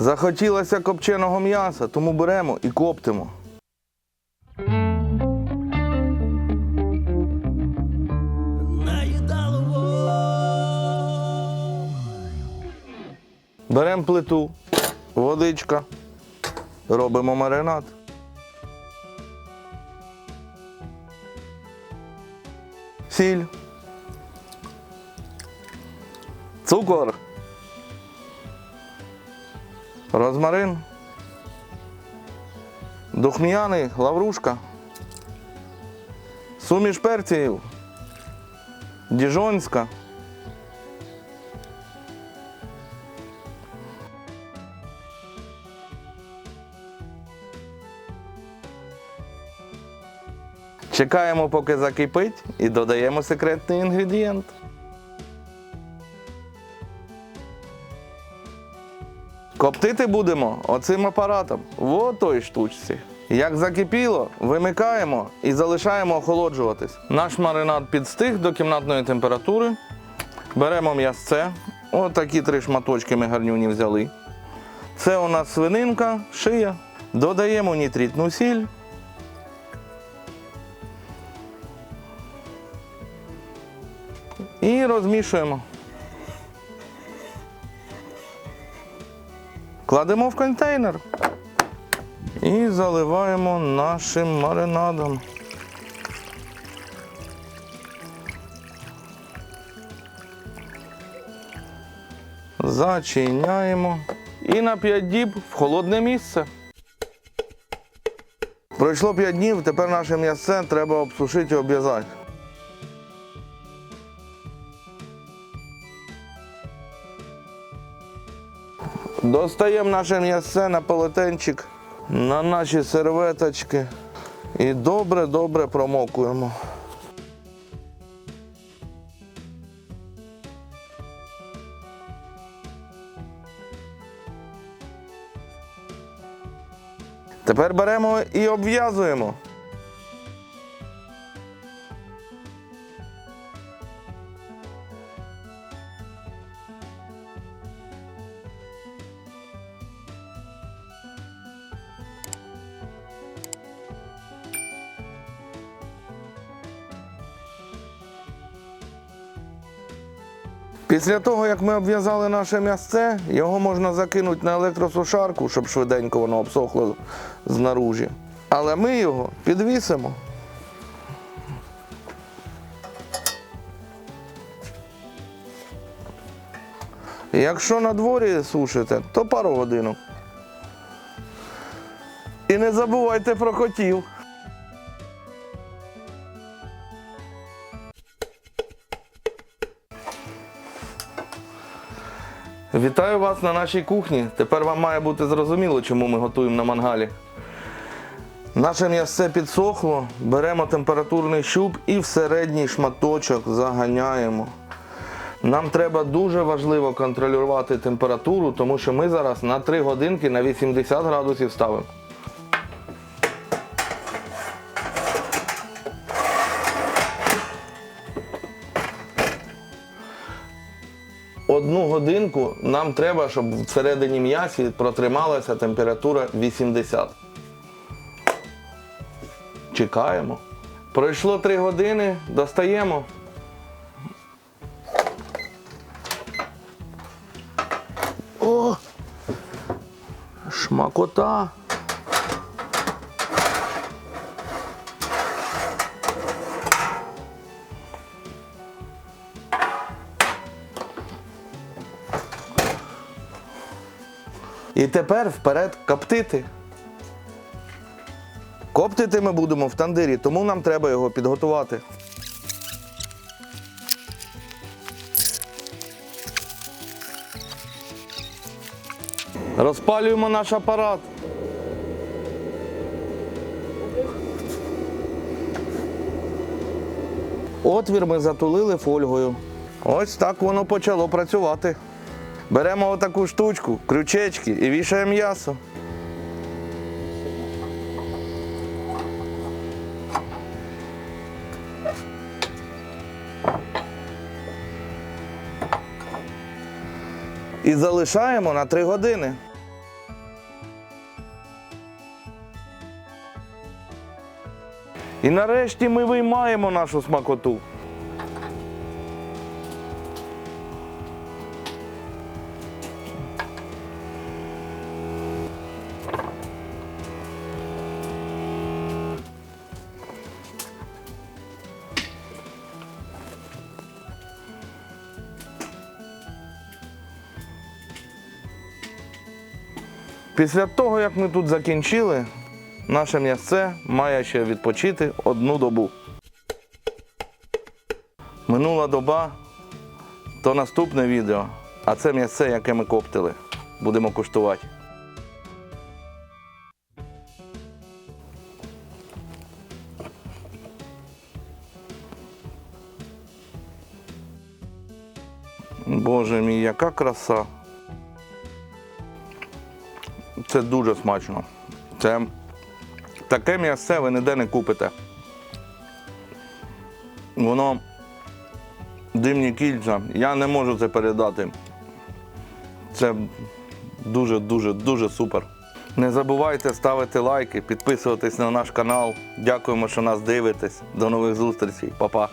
Захотілося копченого м'яса, тому беремо і коптимо. Беремо плиту, водичка, робимо маринад. Сіль. Цукор. Розмарин. Духм'яний, лаврушка. Суміш перців. Діжонська. Чекаємо, поки закипить, і додаємо секретний інгредієнт. Коптити будемо оцим апаратом в той штучці. Як закипіло, вимикаємо і залишаємо охолоджуватись. Наш маринад підстиг до кімнатної температури. Беремо м'ясце. Отакі три шматочки ми гарнюні взяли. Це у нас свининка, шия. Додаємо нітритну сіль. І розмішуємо. Кладемо в контейнер і заливаємо нашим маринадом. Зачиняємо. І на 5 діб в холодне місце. Пройшло 5 днів, тепер наше м'ясце треба обсушити і обв'язати. Достаємо наше м'ясце на полотенчик, на наші серветочки і добре-добре промокуємо. Тепер беремо і обв'язуємо. Після того, як ми обв'язали наше м'ясце, його можна закинути на електросушарку, щоб швиденько воно обсохло знаружі. Але ми його підвісимо. Якщо на дворі сушите, то пару годинок. І не забувайте про котів. Вітаю вас на нашій кухні. Тепер вам має бути зрозуміло, чому ми готуємо на мангалі. Наше м'ясце підсохло, беремо температурний щуп і в середній шматочок заганяємо. Нам треба дуже важливо контролювати температуру, тому що ми зараз на 3 годинки на 80 градусів ставимо. Одну годинку нам треба, щоб всередині м'ясі протрималася температура 80. Чекаємо. Пройшло 3 години, достаємо. О! Шмакота. І тепер вперед коптити. Коптити ми будемо в тандирі, тому нам треба його підготувати. Розпалюємо наш апарат. Отвір ми затулили фольгою. Ось так воно почало працювати. Беремо отаку штучку, крючечки і вішаємо м'ясо. І залишаємо на 3 години. І нарешті ми виймаємо нашу смакоту. Після того, як ми тут закінчили, наше м'ясце має ще відпочити одну добу. Минула доба, то наступне відео, а це м'ясце, яке ми коптили. Будемо куштувати. Боже мій, яка краса. Це дуже смачно. Це таке м'ясце ви ніде не купите. Воно димні кільця. Я не можу це передати. Це дуже, дуже, дуже супер. Не забувайте ставити лайки, підписуватись на наш канал. Дякуємо, що нас дивитесь. До нових зустрічей. Па-па.